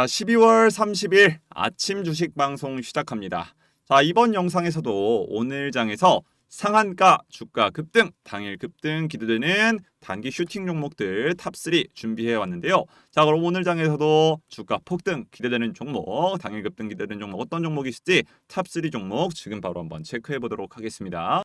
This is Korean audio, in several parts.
자, 12월 30일 아침 주식 방송 시작합니다. 자, 이번 영상에서도 오늘 장에서 상한가 주가 급등, 당일 급등 기대되는 단기 슈팅 종목들 탑3 준비해 왔는데요. 자, 그럼 오늘 장에서도 주가 폭등 기대되는 종목, 당일 급등 기대되는 종목 어떤 종목이 있을지 탑3 종목 지금 바로 한번 체크해 보도록 하겠습니다.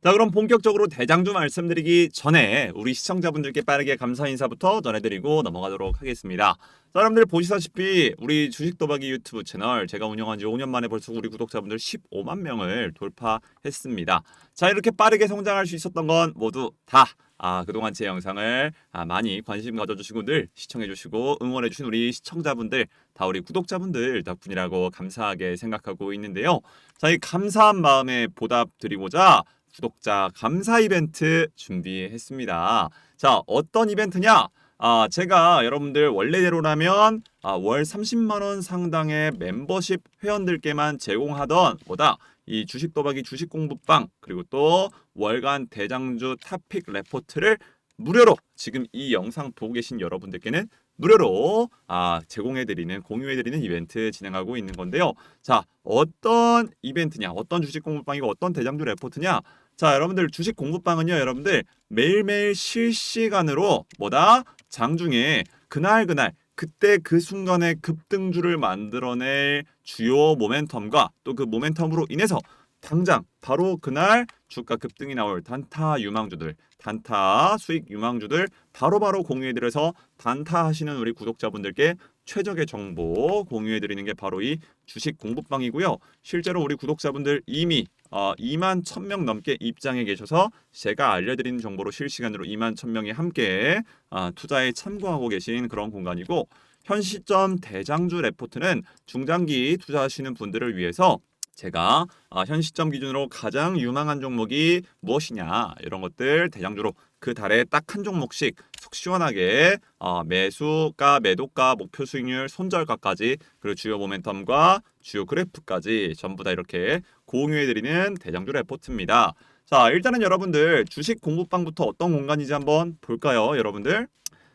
자 그럼 본격적으로 대장주 말씀드리기 전에 우리 시청자분들께 빠르게 감사 인사부터 전해드리고 넘어가도록 하겠습니다. 자, 여러분들 보시다시피 우리 주식 도박이 유튜브 채널 제가 운영한 지 5년 만에 벌써 우리 구독자분들 15만 명을 돌파했습니다. 자 이렇게 빠르게 성장할 수 있었던 건 모두 다 아, 그동안 제 영상을 아, 많이 관심 가져주시고 늘 시청해주시고 응원해주신 우리 시청자분들 다 우리 구독자분들 덕분이라고 감사하게 생각하고 있는데요. 자, 이 감사한 마음에 보답드리고자 구독자 감사 이벤트 준비했습니다. 자, 어떤 이벤트냐? 아, 제가 여러분들 원래대로라면 아, 월 30만 원 상당의 멤버십 회원들께만 제공하던 보다 이 주식 도박이 주식 공부방 그리고 또 월간 대장주 탑픽 레포트를 무료로 지금 이 영상 보고 계신 여러분들께는 무료로 아, 제공해드리는 공유해드리는 이벤트 진행하고 있는 건데요. 자 어떤 이벤트냐, 어떤 주식 공부방이고 어떤 대장주 레포트냐. 자 여러분들 주식 공부방은요, 여러분들 매일매일 실시간으로 뭐다? 장중에 그날 그날 그때 그 순간에 급등주를 만들어낼 주요 모멘텀과 또 그 모멘텀으로 인해서 당장 바로 그날 주가 급등이 나올 단타 유망주들, 단타 수익 유망주들 바로바로 공유해드려서 단타 하시는 우리 구독자분들께 최적의 정보 공유해 드리는 게 바로 이 주식 공부방이고요. 실제로 우리 구독자분들 이미 어, 2만 1000명 넘게 입장해 계셔서 제가 알려드리는 정보로 실시간으로 2만 1000명이 함께 어, 투자에 참고하고 계신 그런 공간이고 현 시점 대장주 레포트는 중장기 투자하시는 분들을 위해서 제가 어, 현 시점 기준으로 가장 유망한 종목이 무엇이냐 이런 것들 대장주로 그 달에 딱 한 종목씩 속 시원하게 어, 매수가, 매도가, 목표 수익률, 손절가까지 그리고 주요 모멘텀과 주요 그래프까지 전부 다 이렇게 공유해드리는 대장주 레포트입니다. 자 일단은 여러분들 주식 공부방부터 어떤 공간인지 한번 볼까요, 여러분들?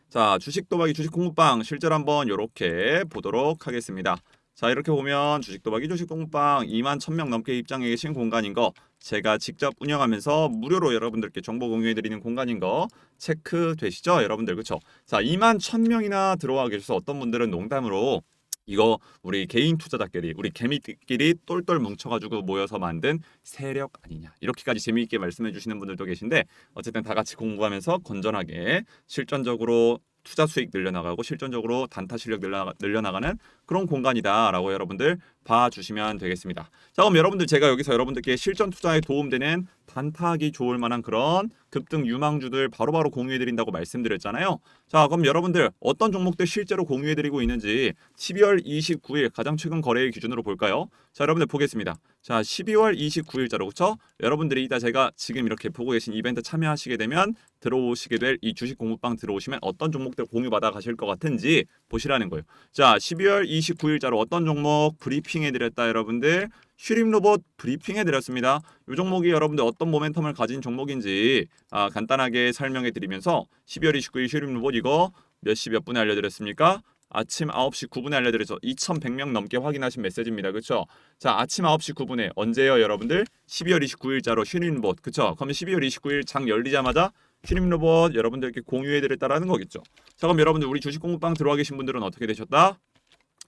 자 주식 도박이 주식 공부방 실제로 한번 이렇게 보도록 하겠습니다. 자 이렇게 보면 주식 도박이 주식 공부방 2만 1000명 넘게 입장해 계신 공간인 거 제가 직접 운영하면서 무료로 여러분들께 정보 공유해 드리는 공간인 거 체크 되시죠? 여러분들 그쵸? 자 2만 1000명이나 들어와 계셔서 어떤 분들은 농담으로 이거 우리 개인 투자자끼리 우리 개미끼리 똘똘 뭉쳐가지고 모여서 만든 세력 아니냐. 이렇게까지 재미있게 말씀해 주시는 분들도 계신데 어쨌든 다 같이 공부하면서 건전하게 실전적으로 투자 수익 늘려나가고 실전적으로 단타 실력 늘려나가, 늘려나가는 그런 공간이다라고 여러분들 봐주시면 되겠습니다. 자 그럼 여러분들 제가 여기서 여러분들께 실전 투자에 도움되는 단타하기 좋을 만한 그런 급등 유망주들 바로바로 공유해드린다고 말씀드렸잖아요. 자 그럼 여러분들 어떤 종목들 실제로 공유해드리고 있는지 12월 29일 가장 최근 거래일 기준으로 볼까요? 자 여러분들 보겠습니다. 자 12월 29일자로 그쵸? 여러분들이 이따 제가 지금 이렇게 보고 계신 이벤트 참여하시게 되면 들어오시게 될 이 주식 공부방 들어오시면 어떤 종목들 공유받아 가실 것 같은지 보시라는 거예요. 자 12월 29일자로 어떤 종목 브리핑 해 드렸다 여러분들 슈림 로봇 브리핑해 드렸습니다. 이 종목이 여러분들 어떤 모멘텀을 가진 종목인지 아, 간단하게 설명해 드리면서 12월 29일 슈림 로봇 이거 몇 시 몇 분에 알려드렸습니까? 아침 9시 9분에 알려드려서 2,100명 넘게 확인하신 메시지입니다. 그렇죠? 자, 아침 9시 9분에 언제요, 여러분들? 12월 29일자로 슈림 로봇. 그렇죠? 그럼 12월 29일 장 열리자마자 슈림 로봇 여러분들께 공유해 드렸다라는 거겠죠. 자, 그럼 여러분들 우리 주식 공부방 들어와 계신 분들은 어떻게 되셨다?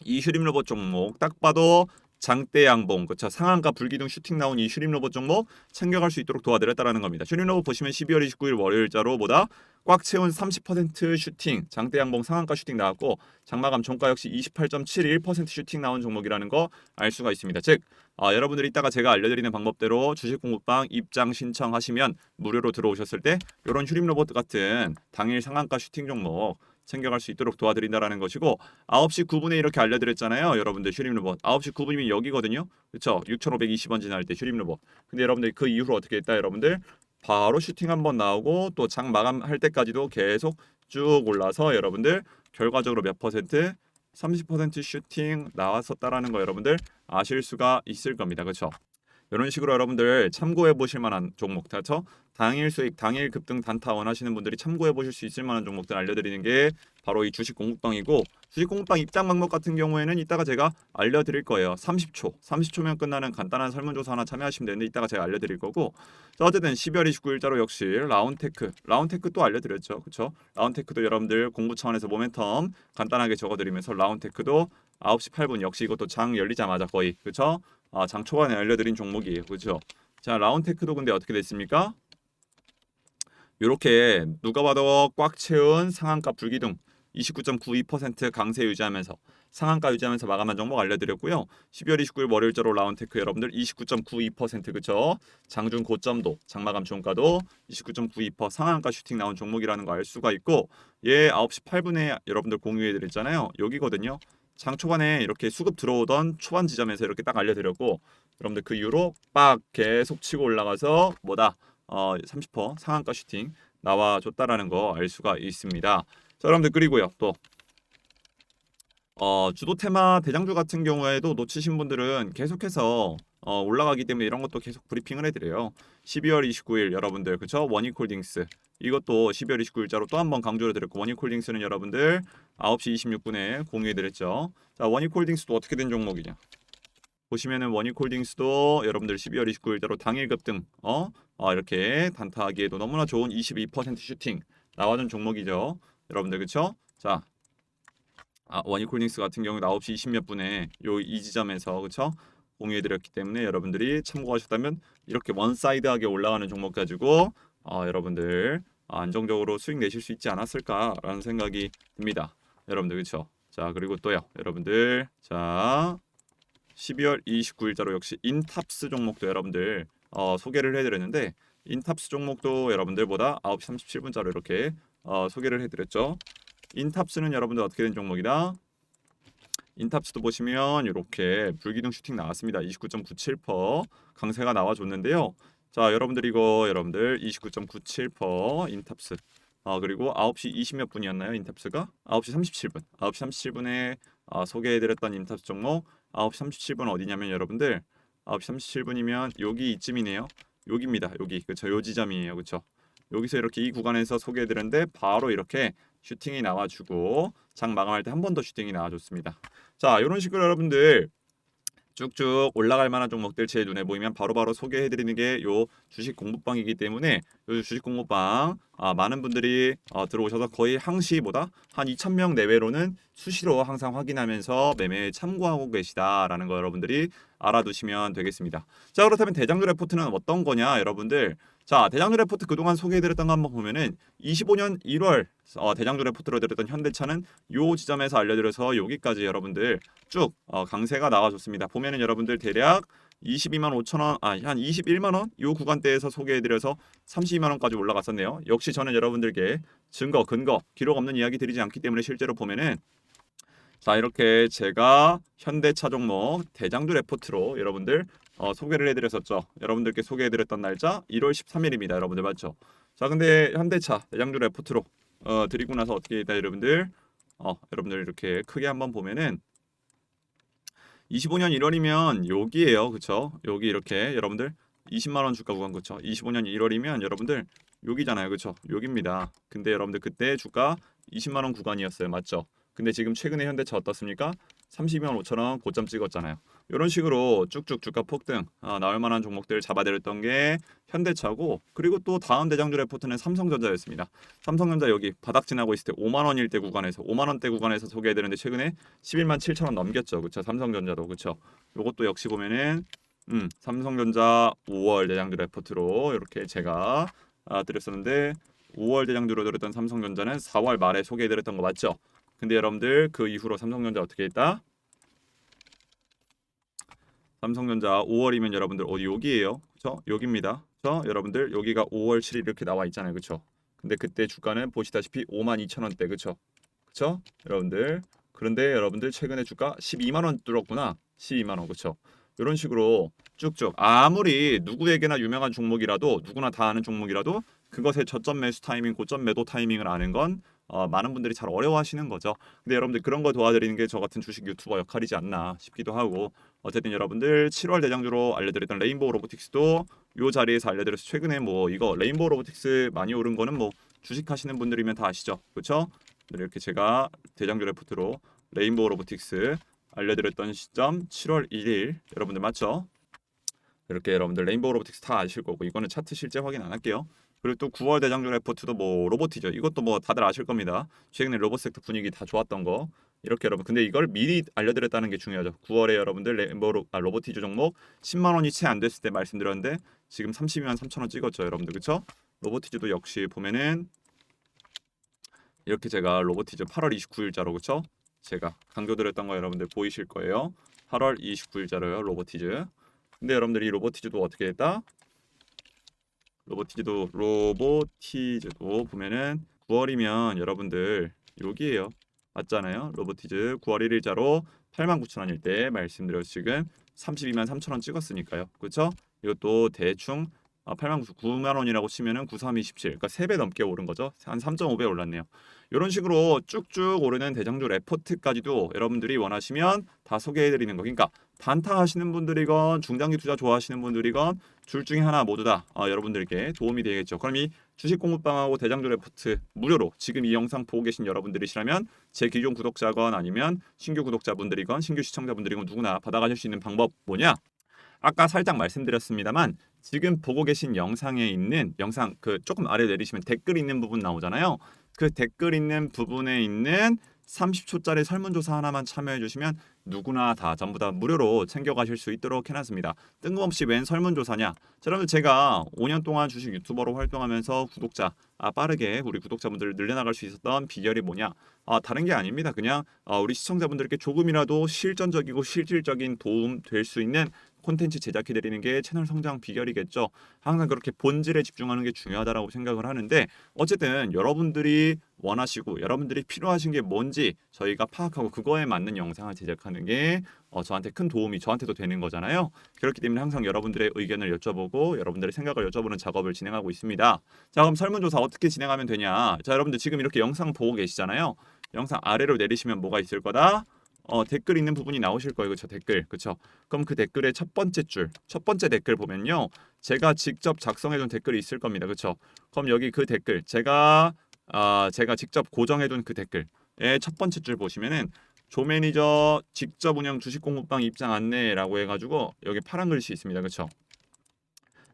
이 슈림 로봇 종목 딱 봐도 장대 양봉 그쵸 상한가 불기둥 슈팅 나온 이 슈림 로봇 종목 챙겨갈 수 있도록 도와드렸다라는 겁니다. 슈림 로봇 보시면 12월 29일 월요일자로 보다 꽉 채운 30% 슈팅 장대 양봉 상한가 슈팅 나왔고 장마감 종가 역시 28.71% 슈팅 나온 종목이라는 거 알 수가 있습니다. 즉 아, 여러분들이 이따가 제가 알려드리는 방법대로 주식 공부방 입장 신청하시면 무료로 들어오셨을 때 이런 슈림 로봇 같은 당일 상한가 슈팅 종목 챙겨갈 수 있도록 도와드린다라는 것이고 9시 9분에 이렇게 알려드렸잖아요. 여러분들 슈림 로봇 9시 9분이면 여기거든요. 그렇죠? 6,520원 지날 때 슈림 로봇. 근데 여러분들 그 이후로 어떻게 했다 여러분들 바로 슈팅 한번 나오고 또 장 마감할 때까지도 계속 쭉 올라서 여러분들 결과적으로 몇 퍼센트 30% 슈팅 나왔었다라는 거 여러분들 아실 수가 있을 겁니다. 그렇죠? 이런 식으로 여러분들 참고해 보실 만한 종목 그렇죠? 당일 수익, 당일 급등 단타 원하시는 분들이 참고해 보실 수 있을 만한 종목들 알려드리는 게 바로 이 주식 공부방이고 주식 공부방 입장 방법 같은 경우에는 이따가 제가 알려드릴 거예요. 30초, 30초면 끝나는 간단한 설문조사 하나 참여하시면 되는데 이따가 제가 알려드릴 거고. 자 어쨌든 12월 29일자로 역시 라운테크, 라운테크 또 알려드렸죠, 그렇죠? 라운테크도 여러분들 공부 차원에서 모멘텀 간단하게 적어드리면서 라운테크도 9시 8분 역시 이것도 장 열리자마자 거의 그렇죠? 아, 장 초반에 알려드린 종목이에요, 그렇죠? 자 라운테크도 근데 어떻게 됐습니까? 이렇게 누가 봐도 꽉 채운 상한가 불기둥 29.92% 강세 유지하면서 상한가 유지하면서 마감한 종목 알려드렸고요. 12월 29일 월요일자로 라운테크 여러분들 29.92% 그쵸? 장중 고점도 장마감 종가도 29.92% 상한가 슈팅 나온 종목이라는 거 알 수가 있고 얘 9시 8분에 여러분들 공유해드렸잖아요. 여기거든요. 장 초반에 이렇게 수급 들어오던 초반 지점에서 이렇게 딱 알려드렸고 여러분들 그 이후로 빡 계속 치고 올라가서 뭐다 어, 30% 상한가 슈팅 나와줬다라는 거 알 수가 있습니다. 자, 여러분들 그리고요 또 어, 주도 테마 대장주 같은 경우에도 놓치신 분들은 계속해서 어, 올라가기 때문에 이런 것도 계속 브리핑을 해드려요. 12월 29일 여러분들 그쵸 원익홀딩스 이것도 12월 29일자로 또 한 번 강조를 드렸고 원익홀딩스는 여러분들 9시 26분에 공유해드렸죠. 자 원익홀딩스도 어떻게 된 종목이냐? 보시면은 원익홀딩스도 여러분들 12월 29일자로 당일 급등 어? 어 이렇게 단타하기에도 너무나 좋은 22% 슈팅 나와준 종목이죠. 여러분들 그쵸? 자 아, 원익홀딩스 같은 경우 9시 20몇 분에 요 이 지점에서 그쵸? 공유해드렸기 때문에 여러분들이 참고하셨다면 이렇게 원사이드하게 올라가는 종목 가지고 어, 여러분들 아, 안정적으로 수익 내실 수 있지 않았을까라는 생각이 듭니다. 여러분들 그쵸? 자 그리고 또요 여러분들 자 12월 29일자로 역시 인탑스 종목도 여러분들 어, 소개를 해드렸는데 인탑스 종목도 여러분들보다 9시 37분자로 이렇게 어, 소개를 해드렸죠. 인탑스는 여러분들 어떻게 된 종목이다? 인탑스도 보시면 이렇게 불기둥 슈팅 나왔습니다. 29.97% 강세가 나와줬는데요. 자 여러분들 이거 여러분들 29.97% 인탑스 아 그리고 9시 20몇 분이었나요 인탑스가 9시 37분 9시 37분에 아, 소개해드렸던 인탑스 종목 9시 37분 어디냐면 여러분들 9시 37분이면 여기 이쯤이네요. 여기입니다 여기. 그쵸 요 지점이에요. 그쵸? 여기서 이렇게 이 구간에서 소개해드렸는데 바로 이렇게 슈팅이 나와주고 장 마감할 때 한 번 더 슈팅이 나와줬습니다. 자 이런 식으로 여러분들 쭉쭉 올라갈 만한 종목들 제 눈에 보이면 바로 바로 소개해드리는 게 요 주식 공부방이기 때문에 요 주식 공부방 아, 많은 분들이 어, 들어오셔서 거의 항시보다 한 2,000명 내외로는 수시로 항상 확인하면서 매매에 참고하고 계시다라는 거 여러분들이 알아두시면 되겠습니다. 자 그렇다면 대장주 레포트는 어떤 거냐 여러분들 자 대장주 레포트 그동안 소개해드렸던 거 한번 보면은 25년 1월 어, 대장주 레포트로 드렸던 현대차는 요 지점에서 알려드려서 여기까지 여러분들 쭉 어, 강세가 나와줬습니다. 보면은 여러분들 대략 22만 5천 원, 아, 한 21만 원, 요 구간대에서 소개해드려서 32만 원까지 올라갔었네요. 역시 저는 여러분들께 증거, 근거, 기록 없는 이야기 드리지 않기 때문에 실제로 보면은 자 이렇게 제가 현대차 종목 대장주 레포트로 여러분들 어, 소개를 해드렸었죠. 여러분들께 소개해드렸던 날짜 1월 13일입니다. 여러분들 맞죠? 자 근데 현대차 대장주 레포트로 어, 드리고 나서 어떻게 됐다 여러분들 어, 여러분들 이렇게 크게 한번 보면은 25년 1월이면 여기에요. 그쵸? 여기 이렇게 여러분들 20만 원 주가 구간 그쵸? 25년 1월이면 여러분들 여기잖아요. 그쵸? 여기입니다. 근데 여러분들 그때 주가 20만 원 구간이었어요. 맞죠? 근데 지금 최근에 현대차 어떻습니까? 32만 5천 원 고점 찍었잖아요. 이런 식으로 쭉쭉 주가 폭등 아, 나올 만한 종목들 잡아드렸던 게 현대차고 그리고 또 다음 대장주 레포트는 삼성전자였습니다. 삼성전자 여기 바닥 지나고 있을 때 5만 원일 때 구간에서 5만 원대 구간에서 소개해드렸는데 최근에 11만 7천 원 넘겼죠. 그렇죠? 삼성전자도 그렇죠. 요것도 역시 보면은 음, 삼성전자 5월 대장주 레포트로 이렇게 제가 아, 드렸었는데 5월 대장주로 드렸던 삼성전자는 4월 말에 소개해드렸던 거 맞죠? 근데 여러분들 그 이후로 삼성전자 어떻게 했다? 삼성전자 5월이면 여러분들 어디 여기에요. 그렇죠? 여기입니다. 그렇죠? 여러분들 여기가 5월 7일 이렇게 나와 있잖아요. 그렇죠? 근데 그때 주가는 보시다시피 5만 2천 원대. 그렇죠? 그렇죠? 여러분들 그런데 여러분들 최근에 주가 12만 원 뚫었구나. 12만 원. 그렇죠? 이런 식으로 쭉쭉 아무리 누구에게나 유명한 종목이라도 누구나 다 아는 종목이라도 그것의 저점 매수 타이밍, 고점 매도 타이밍을 아는 건 어, 많은 분들이 잘 어려워하시는 거죠. 근데 여러분들 그런 거 도와드리는 게 저 같은 주식 유튜버 역할이지 않나 싶기도 하고 어쨌든 여러분들 7월 대장주로 알려드렸던 레인보우 로보틱스도 요 자리에서 알려드려서 최근에 뭐 이거 레인보우 로보틱스 많이 오른 거는 뭐 주식 하시는 분들이면 다 아시죠, 그렇죠? 이렇게 제가 대장주 레포트로 레인보우 로보틱스 알려드렸던 시점 7월 1일 여러분들 맞죠? 이렇게 여러분들 레인보우 로보틱스 다 아실 거고 이거는 차트 실제 확인 안 할게요. 그리고 또 9월 대장주 레포트도 뭐 로봇이죠. 이것도 뭐 다들 아실 겁니다. 최근에 로봇 섹터 분위기 다 좋았던 거 이렇게 여러분 근데 이걸 미리 알려드렸다는 게 중요하죠. 9월에 여러분들 레인보우 로, 아, 로보티즈 종목 10만 원이 채 안 됐을 때 말씀드렸는데 지금 32만 3천 원 찍었죠, 여러분들 그렇죠? 로보티즈도 역시 보면은 이렇게 제가 로보티즈 8월 29일자로 그쵸? 제가 강조드렸던 거 여러분들 보이실 거예요. 8월 29일자로요 로보티즈. 근데 여러분들 이 로보티즈도 어떻게 됐다? 로보티즈도 로보티즈도 보면은 9월이면 여러분들 여기에요. 맞잖아요. 로보티즈 9월 1일자로 89,000원일 때 말씀드렸 지금 32만 3천원 찍었으니까요. 그렇죠? 이것도 대충 아, 8만 9만 원이라고 치면은 9327, 그러니까 3배 넘게 오른 거죠. 한 3.5배 올랐네요. 이런 식으로 쭉쭉 오르는 대장주 레포트까지도 여러분들이 원하시면 다 소개해드리는 거. 그러니까 단타 하시는 분들이건 중장기 투자 좋아하시는 분들이건 둘 중에 하나 모두 다 어, 여러분들께 도움이 되겠죠. 그럼 이 주식 공부방하고 대장주 레포트 무료로 지금 이 영상 보고 계신 여러분들이시라면 제 기존 구독자건 아니면 신규 구독자분들이건 신규 시청자분들이건 누구나 받아가실 수 있는 방법 뭐냐? 아까 살짝 말씀드렸습니다만 지금 보고 계신 영상에 있는 영상 그 조금 아래 내리시면 댓글 있는 부분 나오잖아요. 그 댓글 있는 부분에 있는 30초짜리 설문조사 하나만 참여해 주시면 누구나 다 전부 다 무료로 챙겨가실 수 있도록 해놨습니다. 뜬금없이 웬 설문조사냐? 자, 여러분 제가 5년 동안 주식 유튜버로 활동하면서 구독자 아, 빠르게 우리 구독자분들을 늘려나갈 수 있었던 비결이 뭐냐? 아, 다른 게 아닙니다. 그냥 아, 우리 시청자분들께 조금이라도 실전적이고 실질적인 도움 될 수 있는 콘텐츠 제작해 드리는 게 채널 성장 비결이겠죠. 항상 그렇게 본질에 집중하는 게 중요하다라고 생각을 하는데 어쨌든 여러분들이 원하시고 여러분들이 필요하신 게 뭔지 저희가 파악하고 그거에 맞는 영상을 제작하는 게 어, 저한테 큰 도움이 저한테도 되는 거잖아요. 그렇기 때문에 항상 여러분들의 의견을 여쭤보고 여러분들의 생각을 여쭤보는 작업을 진행하고 있습니다. 자 그럼 설문조사 어떻게 진행하면 되냐? 자 여러분들 지금 이렇게 영상 보고 계시잖아요. 영상 아래로 내리시면 뭐가 있을 거다? 어, 댓글 있는 부분이 나오실 거예요. 그쵸 댓글. 그쵸 그럼 그 댓글의 첫 번째 줄, 첫 번째 댓글 보면요. 제가 직접 작성해 둔 댓글이 있을 겁니다. 그쵸 그럼 여기 그 댓글 제가 아, 제가 직접 고정해 둔 그 댓글의 첫 번째 줄 보시면은 조 매니저 직접 운영 주식 공부방 입장 안내라고 해 가지고 여기 파란 글씨 있습니다. 그쵸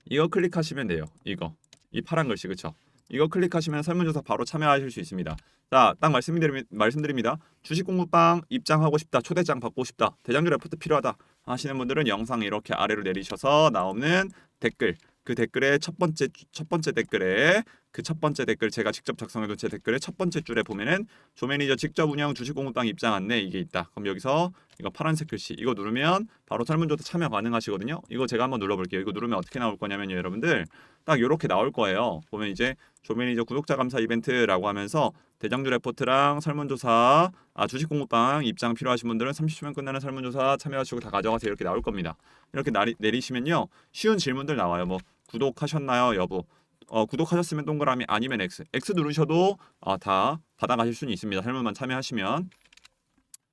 이거 클릭하시면 돼요. 이거. 이 파란 글씨 그쵸 이거 클릭하시면 설문조사 바로 참여하실 수 있습니다. 자, 딱 말씀드리, 말씀드립니다. 주식 공부방 입장하고 싶다, 초대장 받고 싶다, 대장주 레포트 필요하다 하시는 분들은 영상 이렇게 아래로 내리셔서 나오는 댓글, 그 댓글의 첫 번째 첫 번째 댓글에 그 첫 번째 댓글 제가 직접 작성해둔 제 댓글의 첫 번째 줄에 보면은 조 매니저 직접 운영 주식 공부방 입장 안내 이게 있다. 그럼 여기서 이거 파란색 글씨 이거 누르면 바로 설문조사 참여 가능하시거든요. 이거 제가 한번 눌러볼게요. 이거 누르면 어떻게 나올 거냐면요, 여러분들 딱 이렇게 나올 거예요. 보면 이제 조 매니저 구독자 감사 이벤트라고 하면서 대장주 레포트랑 설문조사 아 주식 공부방 입장 필요하신 분들은 30초면 끝나는 설문조사 참여하시고 다 가져가세요 이렇게 나올 겁니다. 이렇게 내리시면요 쉬운 질문들 나와요. 뭐 구독하셨나요, 여부? 어, 구독하셨으면 동그라미 아니면 X. X 누르셔도 어, 다 받아가실 수는 있습니다. 설문만 참여하시면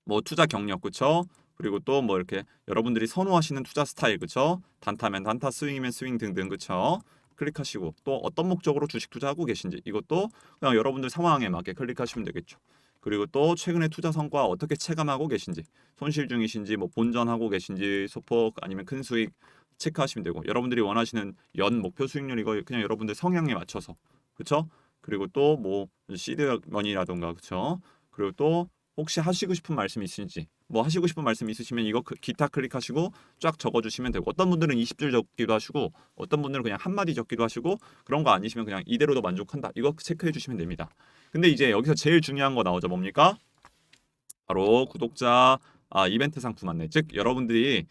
뭐 투자 경력 그쵸? 그리고 또 뭐 이렇게 여러분들이 선호하시는 투자 스타일 그쵸? 단타면 단타, 스윙이면 스윙 등등 그쵸? 클릭하시고 또 어떤 목적으로 주식 투자하고 계신지 이것도 그냥 여러분들 상황에 맞게 클릭하시면 되겠죠. 그리고 또 최근에 투자 성과 어떻게 체감하고 계신지 손실 중이신지 뭐 본전하고 계신지 소폭 아니면 큰 수익 체크하시면 되고 여러분들이 원하시는 연 목표 수익률 이거 그냥 여러분들 성향에 맞춰서 그쵸? 그리고 또 뭐 시드 머니라던가 그쵸? 그리고 또 혹시 하시고 싶은 말씀 있으신지 뭐 하시고 싶은 말씀 있으시면 이거 그 기타 클릭하시고 쫙 적어주시면 되고 어떤 분들은 20줄 적기도 하시고 어떤 분들은 그냥 한마디 적기도 하시고 그런 거 아니시면 그냥 이대로도 만족한다 이거 체크해 주시면 됩니다 근데 이제 여기서 제일 중요한 거 나오죠 뭡니까 바로 구독자 아, 이벤트 상품 안내 즉 여러분들이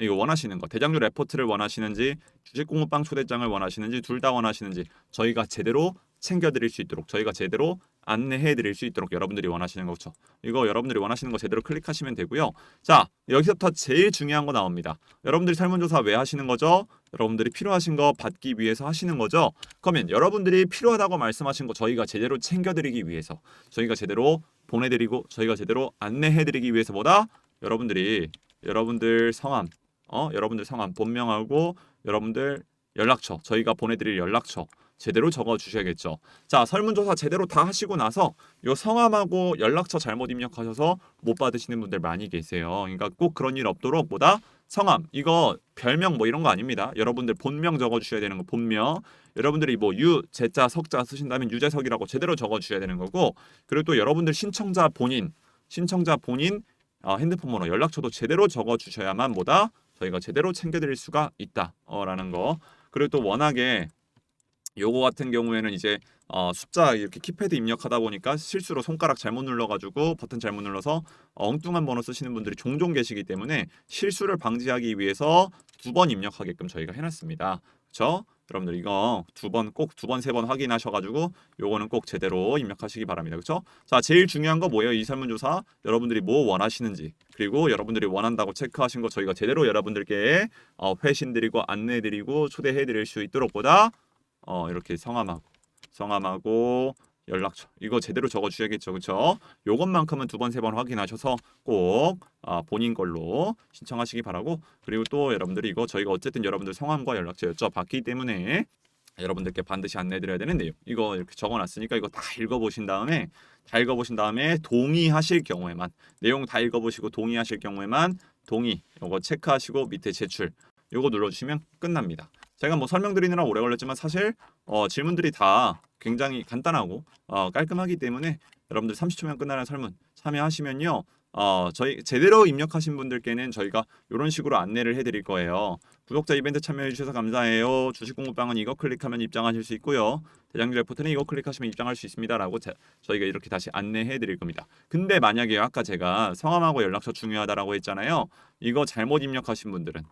이거 원하시는 거 대장주 레포트를 원하시는지 주식 공부방 초대장을 원하시는지 둘 다 원하시는지 저희가 제대로 챙겨드릴 수 있도록 저희가 제대로 안내해 드릴 수 있도록 여러분들이 원하시는 거죠. 이거 여러분들이 원하시는 거 제대로 클릭하시면 되고요. 자, 여기서부터 제일 중요한 거 나옵니다. 여러분들이 설문조사 왜 하시는 거죠? 여러분들이 필요하신 거 받기 위해서 하시는 거죠. 그러면 여러분들이 필요하다고 말씀하신 거 저희가 제대로 챙겨드리기 위해서 저희가 제대로 보내드리고 저희가 제대로 안내해드리기 위해서보다 여러분들이 여러분들 성함, 어 여러분들 성함 본명하고 여러분들 연락처 저희가 보내드릴 연락처 제대로 적어 주셔야겠죠. 자, 설문조사 제대로 다 하시고 나서 요 성함하고 연락처 잘못 입력하셔서 못 받으시는 분들 많이 계세요. 그러니까 꼭 그런 일 없도록 보다 성함 이거 별명 뭐 이런 거 아닙니다. 여러분들 본명 적어 주셔야 되는 거 본명. 여러분들이 뭐 유, 제자, 석자 쓰신다면 유재석이라고 제대로 적어 주셔야 되는 거고 그리고 또 여러분들 신청자 본인 신청자 본인 어, 핸드폰 번호 연락처도 제대로 적어 주셔야만 보다 저희가 제대로 챙겨드릴 수가 있다라는 거. 그리고 또 워낙에 요거 같은 경우에는 이제 어, 숫자 이렇게 키패드 입력하다 보니까 실수로 손가락 잘못 눌러가지고 버튼 잘못 눌러서 엉뚱한 번호 쓰시는 분들이 종종 계시기 때문에 실수를 방지하기 위해서 두 번 입력하게끔 저희가 해놨습니다. 그렇죠? 여러분들 이거 두 번 꼭 두 번 세 번 확인하셔가지고 요거는 꼭 제대로 입력하시기 바랍니다. 그렇죠? 자 제일 중요한 거 뭐예요? 이 설문조사 여러분들이 뭐 원하시는지 그리고 여러분들이 원한다고 체크하신 거 저희가 제대로 여러분들께 어, 회신드리고 안내드리고 초대해드릴 수 있도록 보다 어, 이렇게 성함하고 성함하고 연락처. 이거 제대로 적어 주셔야겠죠. 그쵸? 요것만큼은 두 번 세 번 확인하셔서 꼭 아, 본인 걸로 신청하시기 바라고. 그리고 또 여러분들이 이거 저희가 어쨌든 여러분들 성함과 연락처 여쭤봤기 때문에 여러분들께 반드시 안내드려야 되는 내용. 이거 이렇게 적어놨으니까 이거 다 읽어보신 다음에 다 읽어보신 다음에 동의하실 경우에만 내용 다 읽어보시고 동의하실 경우에만 동의 요거 체크하시고 밑에 제출 요거 눌러주시면 끝납니다. 제가 뭐 설명드리느라 오래 걸렸지만 사실 어, 질문들이 다 굉장히 간단하고 어, 깔끔하기 때문에 여러분들 30초면 끝나는 설문 참여하시면요. 어, 저희 제대로 입력하신 분들께는 저희가 이런 식으로 안내를 해드릴 거예요. 구독자 이벤트 참여해 주셔서 감사해요. 주식 공부방은 이거 클릭하면 입장하실 수 있고요. 대장주 레포트는 이거 클릭하시면 입장할 수 있습니다라고 제, 저희가 이렇게 다시 안내해 드릴 겁니다. 근데 만약에 아까 제가 성함하고 연락처 중요하다라고 했잖아요. 이거 잘못 입력하신 분들은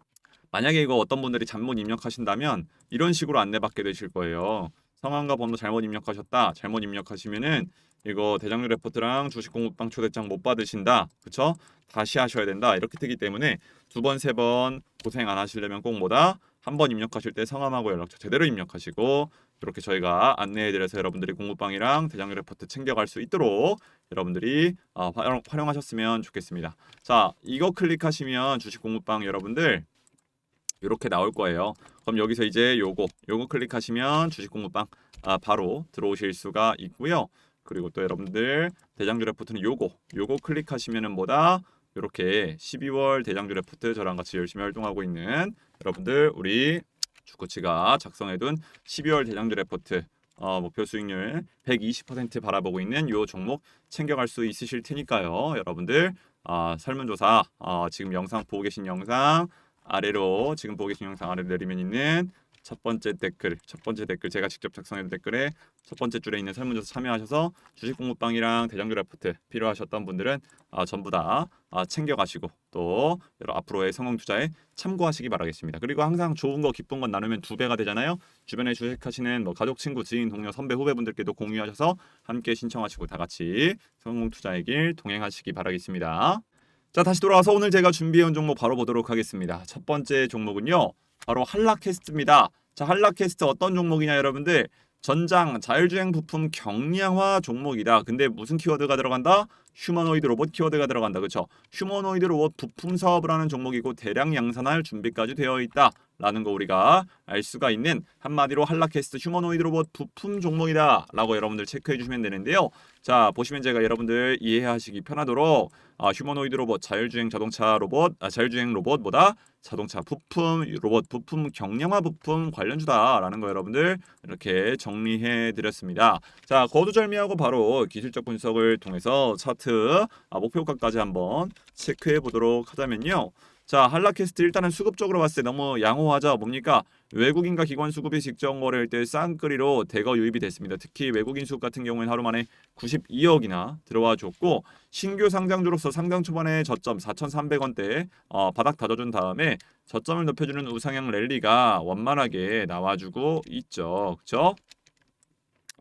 만약에 이거 어떤 분들이 잘못 입력하신다면 이런 식으로 안내받게 되실 거예요. 성함과 번호 잘못 입력하셨다. 잘못 입력하시면은 이거 대장류 레포트랑 주식 공부방 초대장 못 받으신다. 그쵸? 다시 하셔야 된다. 이렇게 되기 때문에 두 번, 세 번 고생 안 하시려면 꼭 뭐다? 한 번 입력하실 때 성함하고 연락처 제대로 입력하시고 이렇게 저희가 안내해드려서 여러분들이 공부방이랑 대장류 레포트 챙겨갈 수 있도록 여러분들이 어, 활용, 활용하셨으면 좋겠습니다. 자, 이거 클릭하시면 주식 공부방 여러분들 이렇게 나올 거예요. 그럼 여기서 이제 요거 요거 클릭하시면 주식 공부방 아, 바로 들어오실 수가 있고요. 그리고 또 여러분들 대장주 레포트는 요거 요거 클릭하시면은 뭐다 이렇게 12월 대장주 레포트 저랑 같이 열심히 활동하고 있는 여러분들 우리 주코치가 작성해둔 12월 대장주 레포트 어, 목표 수익률 120% 바라보고 있는 요 종목 챙겨갈 수 있으실 테니까요. 여러분들 아, 설문조사 어, 지금 영상 보고 계신 영상 아래로 지금 보고 계신 영상 아래 내리면 있는 첫 번째 댓글, 첫 번째 댓글 제가 직접 작성한 댓글에 첫 번째 줄에 있는 설문조사 참여하셔서 주식 공부방이랑 대장주 레포트 필요하셨던 분들은 아, 전부 다 아, 챙겨가시고 또 여러 앞으로의 성공 투자에 참고하시기 바라겠습니다. 그리고 항상 좋은 거 기쁜 건 나누면 두 배가 되잖아요. 주변에 주식하시는 뭐 가족, 친구, 지인, 동료, 선배, 후배분들께도 공유하셔서 함께 신청하시고 다 같이 성공 투자의 길 동행하시기 바라겠습니다. 자 다시 돌아와서 오늘 제가 준비해온 종목 바로 보도록 하겠습니다. 첫 번째 종목은요. 바로 한라캐스트입니다. 자 한라캐스트 어떤 종목이냐 여러분들 전장 자율주행 부품 경량화 종목이다. 근데 무슨 키워드가 들어간다? 휴머노이드 로봇 키워드가 들어간다. 그렇죠? 휴머노이드 로봇 부품 사업을 하는 종목이고 대량 양산할 준비까지 되어 있다. 라는 거 우리가 알 수가 있는 한마디로 한라캐스트 휴머노이드 로봇 부품 종목이다. 라고 여러분들 체크해 주시면 되는데요. 자 보시면 제가 여러분들 이해하시기 편하도록 아, 휴머노이드 로봇 자율주행 자동차 로봇 아, 자율주행 로봇보다 자동차 부품 로봇 부품 경량화 부품 관련주다라는 거 여러분들 이렇게 정리해 드렸습니다. 자 거두절미하고 바로 기술적 분석을 통해서 차트 아, 목표가까지 한번 체크해 보도록 하자면요. 자 한라캐스트 일단은 수급적으로 봤을 때 너무 양호하죠. 뭡니까? 외국인과 기관 수급이 직전 거래일 때 쌍끌이로 대거 유입이 됐습니다. 특히 외국인 수급 같은 경우에는 하루 만에 92억이나 들어와 줬고 신규 상장주로서 상장 초반에 저점 4,300원대 어, 바닥 다져준 다음에 저점을 높여주는 우상향 랠리가 원만하게 나와주고 있죠. 그렇죠?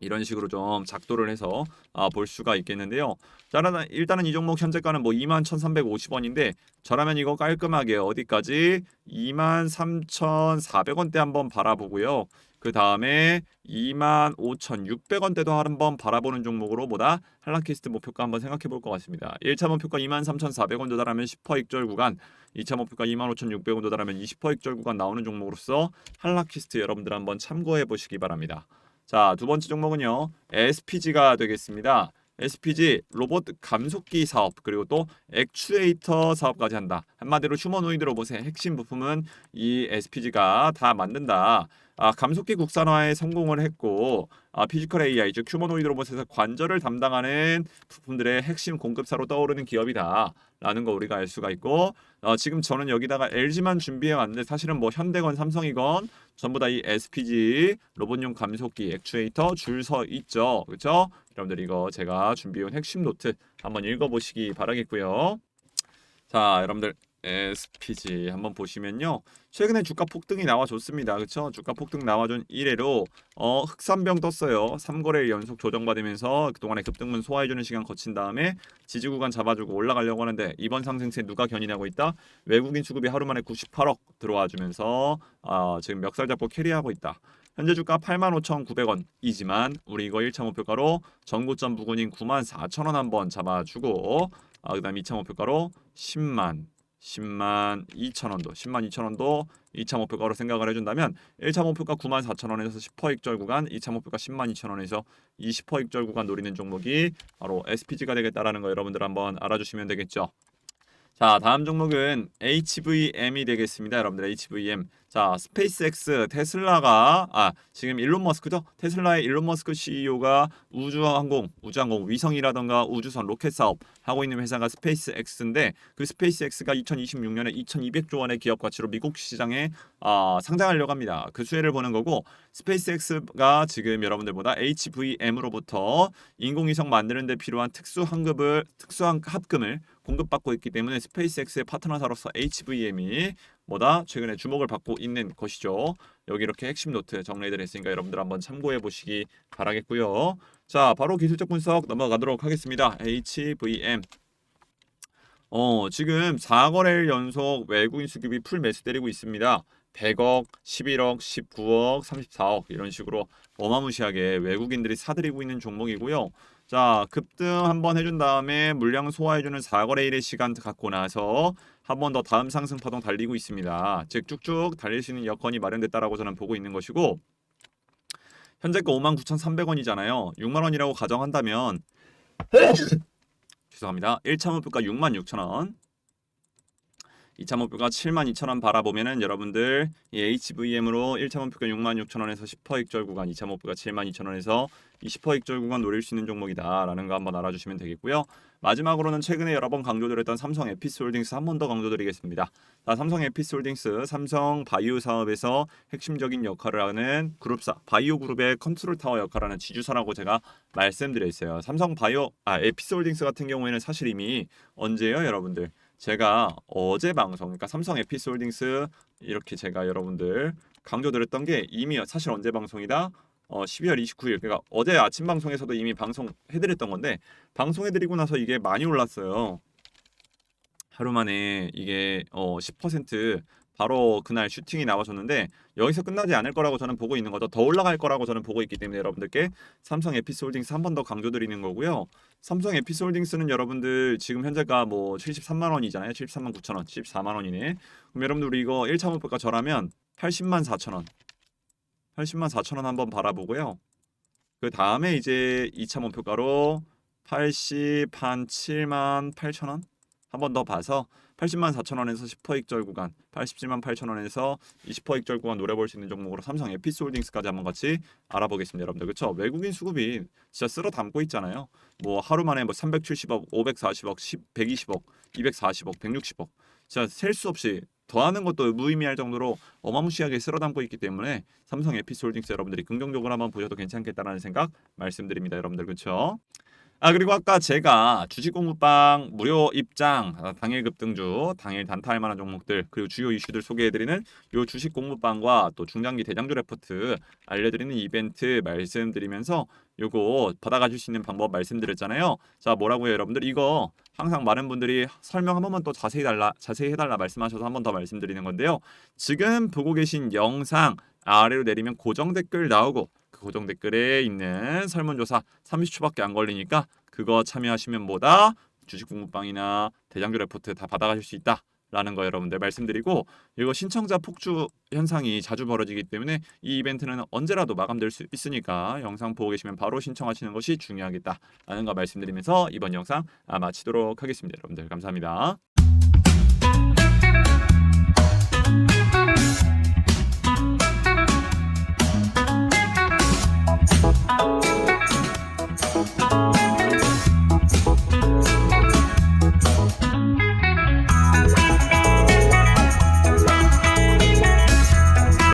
이런 식으로 좀 작도를 해서 아, 볼 수가 있겠는데요. 자, 일단은- 일단은 이 종목 현재가는 뭐 21,350원인데 저라면 이거 깔끔하게 어디까지 23,400원대 한번 바라보고요. 그 다음에 25,600원대도 한번 바라보는 종목으로 보다 한라키스트 목표가 한번 생각해 볼 것 같습니다. 1차 목표가 23,400원 도달하면 10% 익절 구간, 2차 목표가 25,600원 도달하면 20% 익절 구간 나오는 종목으로서 한라키스트 여러분들 한번 참고해 보시기 바랍니다. 자, 두 번째 종목은요. SPG가 되겠습니다. SPG 로봇 감속기 사업 그리고 또 액추에이터 사업까지 한다. 한마디로 휴머노이드 로봇의 핵심 부품은 이 SPG가 다 만든다. 아, 감속기 국산화에 성공을 했고 아, 피지컬 AI 즉 휴머노이드 로봇에서 관절을 담당하는 부품들의 핵심 공급사로 떠오르는 기업이다라는 거 우리가 알 수가 있고 어, 지금 저는 여기다가 LG만 준비해 왔는데 사실은 뭐 현대건 삼성이건 전부 다 이 SPG 로봇용 감속기 액추에이터 줄 서 있죠. 그렇죠 여러분들 이거 제가 준비해온 핵심 노트 한번 읽어보시기 바라겠고요. 자 여러분들 SPG 한번 보시면요. 최근에 주가 폭등이 나와줬습니다. 그렇죠 주가 폭등 나와준 이래로 어 흑산병 떴어요. 3거래일 연속 조정받으면서 그동안의 급등분 소화해주는 시간 거친 다음에 지지 구간 잡아주고 올라가려고 하는데 이번 상승세 누가 견인하고 있다? 외국인 수급이 하루 만에 98억 들어와 주면서 아, 지금 멱살 잡고 캐리하고 있다. 현재 주가 85,900원이지만 우리 이거 1차 목표가로 전고점 부근인 94,000원 한번 잡아주고 아, 그다음 2차 목표가로 10만 10만 2천 원도 10만 2천 원도 2차 목표가로 생각을 해준다면 1차 목표가 9만 4천 원에서 10% 익절 구간 2차 목표가 10만 2천 원에서 20% 익절 구간 노리는 종목이 바로 SPG가 되겠다라는 거 여러분들 한번 알아주시면 되겠죠. 자 다음 종목은 HVM이 되겠습니다 여러분들. HVM 자 스페이스X 테슬라가 아 지금 일론 머스크죠? 테슬라의 일론 머스크 CEO가 우주항공 우주항공 위성이라던가 우주선 로켓 사업 하고 있는 회사가 스페이스X인데 그 스페이스X가 2026년에 2,200조 원의 기업 가치로 미국 시장에 아, 상장하려고 합니다. 그 수혜를 보는 거고 스페이스X가 지금 여러분들보다 HVM으로부터 인공위성 만드는 데 필요한 특수 환급을 특수한 합금을 공급받고 있기 때문에 스페이스X의 파트너사로서 HVM이 뭐다 최근에 주목을 받고 있는 것이죠. 여기 이렇게 핵심 노트 정리를 했으니까 여러분들 한번 참고해 보시기 바라겠고요. 자, 바로 기술적 분석 넘어가도록 하겠습니다. HVM 어, 지금 4거래일 연속 외국인 수급이 풀 매수 때리고 있습니다. 100억, 11억, 19억, 34억 이런 식으로 어마무시하게 외국인들이 사들이고 있는 종목이고요. 자, 급등 한번 해준 다음에 물량 소화해주는 4거래 일의 시간 갖고 나서 한 번 더 다음 상승 파동 달리고 있습니다. 즉 쭉쭉 달릴 수 있는 여건이 마련됐다라고 저는 보고 있는 것이고 현재가 59,300원이잖아요. 6만 원이라고 가정한다면 죄송합니다. 1차 목표가 66,000원. 2차 목표가 72,000원 바라보면은 여러분들 이 HVM으로 1차 목표가 66,000원에서 10% 익절 구간, 2차 목표가 72,000원에서 20% 익절 구간 노릴 수 있는 종목이다라는 거 한번 알아주시면 되겠고요. 마지막으로는 최근에 여러 번 강조드렸던 삼성 에피스홀딩스 한 번 더 강조드리겠습니다. 자, 삼성 에피스홀딩스 삼성 바이오 사업에서 핵심적인 역할을 하는 그룹사 바이오 그룹의 컨트롤 타워 역할을 하는 지주사라고 제가 말씀드렸어요. 삼성 바이오 아 에피스홀딩스 같은 경우에는 사실 이미 언제요, 여러분들? 제가 어제 방송 그러니까 삼성 에피스홀딩스 이렇게 제가 여러분들 강조드렸던 게 이미 사실 언제 방송이다? 어 12월 29일 그러니까 어제 아침 방송에서도 이미 방송해드렸던 건데 방송해드리고 나서 이게 많이 올랐어요. 하루 만에 이게 어 10% 바로 그날 슈팅이 나와줬는데 여기서 끝나지 않을 거라고 저는 보고 있는 거죠. 더 올라갈 거라고 저는 보고 있기 때문에 여러분들께 삼성 에피스홀딩스 한 번 더 강조드리는 거고요. 삼성 에피스홀딩스는 여러분들 지금 현재가 뭐 73만 원이잖아요. 73만 9천 원, 74만 원이네. 그럼 여러분들 우리 이거 1차 목표가 저라면 80만 4천 원, 80만 4천 원 한번 바라보고요. 그 다음에 이제 2차 목표가로 80한 7만 8천 원 한 번 더 봐서 80만 4천 원에서 10% 익절 구간, 87만 8천 원에서 20% 익절 구간 노려볼 수 있는 종목으로 삼성 에피스홀딩스까지 한번 같이 알아보겠습니다, 여러분들. 그렇죠? 외국인 수급이 진짜 쓸어 담고 있잖아요. 뭐 하루 만에 뭐 370억, 540억, 10, 120억, 240억, 160억. 진짜 셀 수 없이 더하는 것도 무의미할 정도로 어마무시하게 쓸어 담고 있기 때문에 삼성 에피스홀딩스 여러분들이 긍정적으로 한번 보셔도 괜찮겠다라는 생각 말씀드립니다, 여러분들. 그렇죠? 아 그리고 아까 제가 주식 공부방 무료 입장 아, 당일 급등주 당일 단타할 만한 종목들 그리고 주요 이슈들 소개해드리는 요 주식 공부방과 또 중장기 대장주 레포트 알려드리는 이벤트 말씀드리면서 요거 받아가실 수 있는 방법 말씀드렸잖아요. 자 뭐라고요 여러분들 이거 항상 많은 분들이 설명 한 번만 또 자세히 달라 자세히 해달라 말씀하셔서 한 번 더 말씀드리는 건데요. 지금 보고 계신 영상 아래로 내리면 고정 댓글 나오고 그 고정 댓글에 있는 설문조사 30초밖에 안 걸리니까 그거 참여하시면 뭐다 주식 공부방이나 대장주 레포트 다 받아가실 수 있다. 라는 거 여러분들 말씀드리고 이거 신청자 폭주 현상이 자주 벌어지기 때문에 이 이벤트는 언제라도 마감될 수 있으니까 영상 보고 계시면 바로 신청하시는 것이 중요하겠다라는 거 말씀드리면서 이번 영상 아, 마치도록 하겠습니다. 여러분들 감사합니다. Thank you.